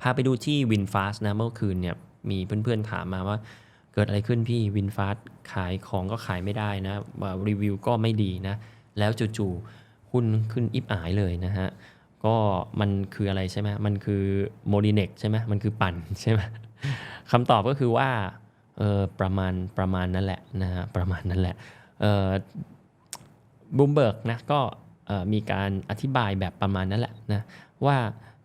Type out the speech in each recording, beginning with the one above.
พาไปดูที่ WinFast นะเมื่อคืนเนี่ยมีเพื่อนๆถามมาว่าเกิดอะไรขึ้นพี่ WinFast ขายของก็ขายไม่ได้นะรีวิวก็ไม่ดีนะ แล้วจู่ๆหุ้นขึ้นอิบอายเลยนะฮะ ก็มันคืออะไรใช่ไหมมันคือโมดิเน็กใช่ไหมมันคือปั่นใช่ไหมคำตอบก็คือว่าเออประมาณประมาณนั่นแหละนะฮะประมาณนั้นแหละเออบูมเบิร์กนะก็มีการอธิบายแบบประมาณนั้นแหละนะว่า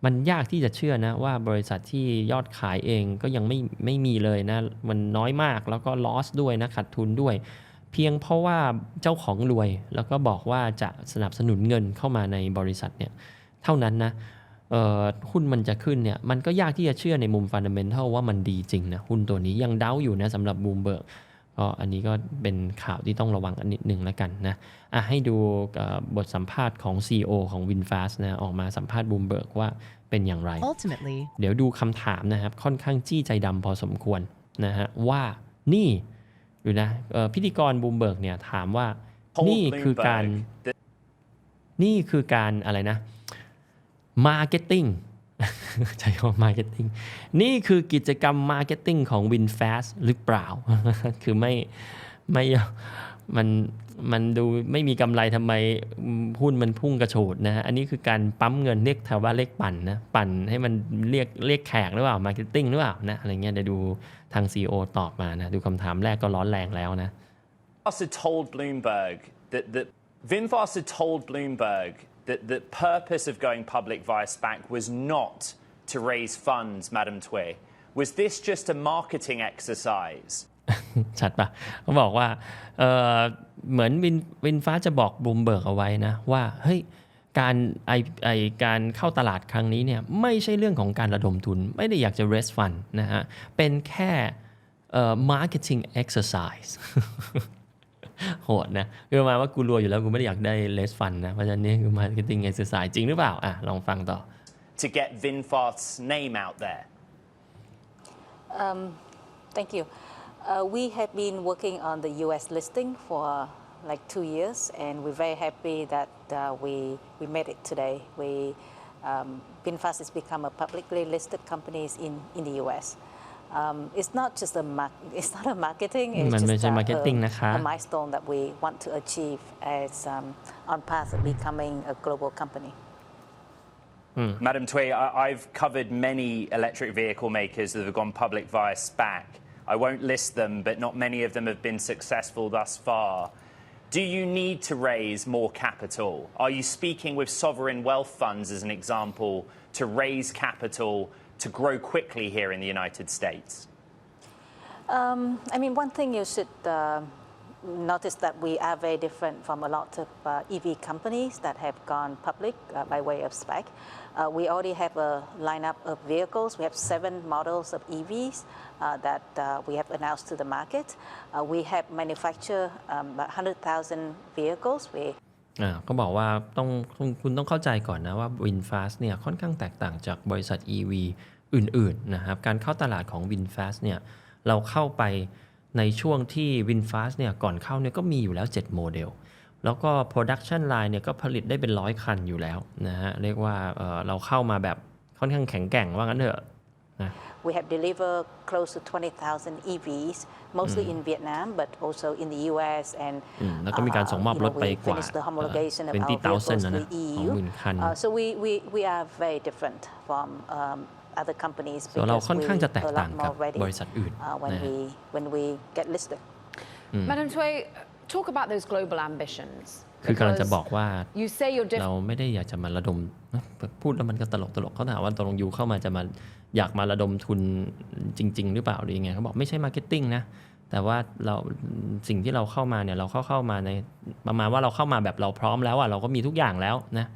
มันยากที่จะเชื่อนะว่าบริษัทที่ยอดขายเองก็ยังไม่ไม่มีเลยนะ มันน้อยมากแล้วก็ลอสด้วยนะขาดทุนด้วย เพียงเพราะว่าเจ้าของรวย แล้วก็บอกว่าจะสนับสนุนเงินเข้ามาในบริษัทเนี่ยเท่านั้นนะหุ้นมันจะขึ้นเนี่ยมันก็ยากที่จะเชื่อในมุมฟันเดเมนทัลว่ามันดีจริงนะหุ้นตัวนี้ยังเดาอยู่นะสำหรับบูมเบิร์ก ก็อันนี้ก็เป็นข่าวที่ต้องระวังอันนิดหนึ่งแล้วกันนะอะให้ดูเอ่อบทสัมภาษณ์ของ CEO ของ WinFast นะออกมาสัมภาษณ์บูมเบิร์กว่าเป็นอย่างไร Ultimately, เดี๋ยวดูคำถามนะครับ ค่อนข้างจี้ใจดำพอสมควรนะฮะว่านี่ดูนะเอ่อพิธีกรบูมเบิร์กเนี่ยถามว่า Told นี่คือการ Bloomberg that นี่คือการอะไรนะมาร์เก็ตติ้ง ใช้คำว่ามาร์เก็ตติ้งนี่คือกิจกรรมมาร์เก็ตติ้งของ WinFast หรือเปล่า คือไม่ไม่มันมันดูไม่มีกำไรทำไมหุ้นมันพุ่งกระโฉดนะฮะ อันนี้คือการปั๊มเงินเรียกแถวว่าเรียกปั่นนะ ปั่นให้มันเรียกเรียกแขกหรือเปล่ามาร์เก็ตติ้งหรือเปล่านะ อะไรเงี้ยเดี๋ยวดูทาง CEO ตอบมานะ ดูคำถามแรกก็ร้อนแรงแล้วนะ VinFast had told Bloomberg that, that VinFast had told Bloomberg that the purpose of going public via SPAC was not to raise funds, Madam Tway. Was this just a marketing exercise? ชัดปะเขาบอกว่าเเหมือนวินวินฟ้าจะบอกบูมเบิร์กเอาไว้นะ ว่าเฮ้ยการไอไอการเข้าตลาดครั้งนี้เนี่ยไม่ใช่เรื่องของการระดมทุน ไม่ได้อยากจะ raise fund นะฮะ เป็นแค่เอ่อ marketing exercise โหดนะคือประมาณว่ากูรวยอยู่แล้วกูไม่ได้อยากได้ raise fund นะ เพราะฉะนั้นนี่คือ marketing exercise จริงหรือเปล่า อะ ลองฟังต่อ To get VinFast's name out there? Thank you. Uh, we have been working on the US listing for like two years, and we're very happy that uh, we, we made it today. We, um, VinFast has become a publicly listed company in, in the US. Um, it's not just a mar- it's not a marketing. It's มันไม่ just ใช่ a, marketing นะคะ a, a milestone that we want to achieve as um, on path of becoming a global company. Madam Tway, I, I've covered many electric vehicle makers that have gone public via SPAC. I won't list them, but not many of them have been successful thus far. Do you need to raise more capital? Are you speaking with sovereign wealth funds, as an example, to raise capital to grow quickly here in the United States? I mean, one thing you should uh, noticed that we are very different from a lot of uh, EV companies that have gone public uh, by way of SPAC. Uh, we already have a lineup of vehicles. We have seven models of EVs uh, that uh, we have announced to the market. Uh, we have manufactured um, 100,000 vehicles. We อ่าก็บอกว่าต้องคุณต้องเข้าใจก่อนนะว่า WinFast เนี่ยค่อนข้างแตกต่างจากบริษัท EV อื่นๆนะครับการเข้าตลาดของ WinFast เนี่ยเราเข้าไป ในช่วงที่ WinFast เนี่ยก่อนเข้าเนี่ยก็มีอยู่แล้ว 7 โมเดล แล้วก็ Production Line เนี่ยก็ผลิตได้เป็นร้อยคันอยู่แล้วนะฮะเรียกว่าเอ่อเราเข้ามาแบบค่อนข้างแข็งแกร่งว่างั้นเถอะนะ We have delivered close to 20,000 EVs, mostly in Vietnam, but also in the US and อืมแล้วก็มีการส่งมอบ uh, you ร know, ถไป we กว่า finished the homologation of our 20,000 vehicles นะ to นะ the EU. 20,000คัน Uh, so we, we, we are very different from um, other companies ส่วนเรา because ค่อน we ข้างจะแตก are a ต่าง lot กับ more ready บริษัทอื่น uh, when นะฮะ we when we get listed. Madam Tway, talk about those global ambitions. คือกำลังจะ because บอกว่า You say you're เรา different. ไม่ได้อยากจะมาระดมพูดแล้วมันก็ตลกตลกเขาถามว่าตกลงยูเข้ามาจะมาอยากมาระดมทุนจริง ๆ หรือเปล่าหรือยังไงเขาบอกไม่ใช่มาร์เก็ตติ้งนะแต่ว่าเราสิ่งที่เราเข้ามาเนี่ยเราเข้าเข้ามาในประมาณว่าเราเข้ามาแบบเราพร้อมแล้วอะเราก็มีทุกอย่างแล้วนะ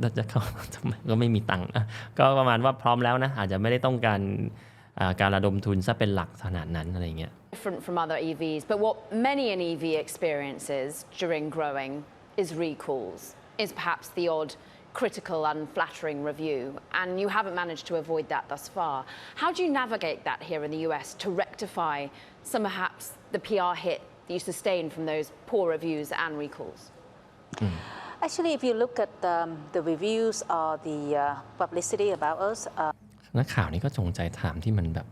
เราจะเข้าทำไมก็ไม่มีตังค์อะก็ประมาณว่าพร้อมแล้วนะ อาจจะไม่ได้ต้องการอ่าการระดมทุนซะเป็นหลักขนาดนั้นอะไรเงี้ย different from other EVs, but what many an EV experiences during growing is recalls, is perhaps the odd critical, unflattering review, and you haven't managed to avoid that thus far. How do you navigate that here in the US to rectify some perhaps the PR hit that you sustain from those poor reviews and recalls? Actually, if you look at um, the reviews or the uh, publicity about us, uh, นักข่าวนี่ก็จงใจถามที่มันแบบ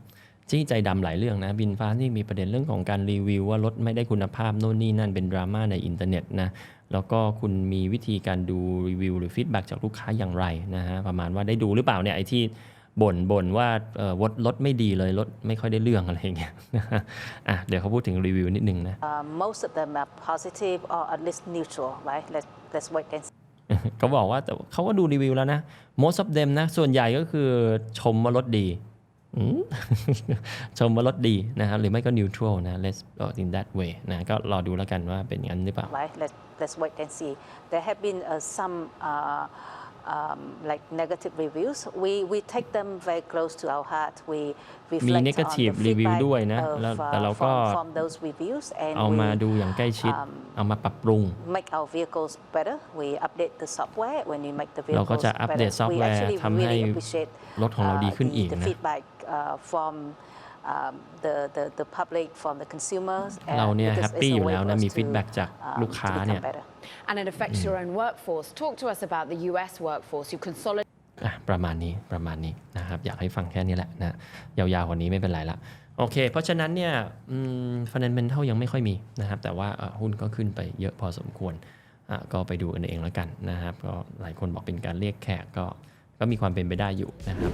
จี้ใจดำหลายเรื่องนะ บินฟ้าที่มีประเด็นเรื่องของการรีวิวว่ารถไม่ได้คุณภาพโน่นนี่นั่นเป็นดราม่าในอินเทอร์เน็ตนะ แล้วก็คุณมีวิธีการดูรีวิวหรือฟีดแบ็จากลูกค้าอย่างไรนะฮะ ประมาณว่าได้ดูหรือเปล่าเนี่ยไอ้ที่ บ่นบ่นว่าเอ่อรถรถไม่ดีเลยรถไม่ค่อยได้เรื่องอะไรอย่างเงี้ยนะฮะอะเดี๋ยวเขาพูดถึงรีวิวนิดนึงนะ Uh, most of them are positive or at least neutral, right? Let's let's wait and see. เขาบอกว่าแต่เขาก็ดูรีวิวแล้วนะ most of them นะส่วนใหญ่ก็คือชมว่ารถดีอืมชมว่ารถดีนะครับหรือไม่ก็ neutral นะ let's go in that way นะก็รอดูแล้วกันว่าเป็นอย่างนั้นหรือเปล่า right? Let's let's wait and see. There have been uh, some uh, um, like negative reviews. We we take them very close to our heart. We reflect on negative the review feedback ด้วยนะ of, แล้วแต่ uh, เราก็ from, from those reviews เอา and มา we ดูอย่างใกล้ชิด เอามาปรับปรุง make our vehicles better. We update the software when we make the เราก็ vehicles จะอัปเดต better. ซอฟต์ We แวร์ actually ทำให้ really appreciate รถของเราดี uh, ขึ้น the, อีก the นะ feedback uh, from um, the, the the public from the consumers. เราเนี่ย because แฮปปี้ it's a อยู่ way แล้ว for นะ us มี to, ฟีดแบ็จาก um, ลูก to ค้า become เนี่ย better. And it affects your own workforce. Talk to us about the US workforce. You consolidate. อะประมาณนี้ประมาณนี้นะครับ อยากให้ฟังแค่นี้แหละนะยาวๆกว่านี้ไม่เป็นไรละโอเค เพราะฉะนั้นเนี่ยฟันเดนเมนทัลยังไม่ค่อยมีนะครับ แต่ว่าเอ่อหุ้นก็ขึ้นไปเยอะพอสมควรอะก็ไปดูกันเองแล้วกันนะครับก็หลายคนบอกเป็นการเรียกแขกก็ก็มีความเป็นไปได้อยู่นะครับ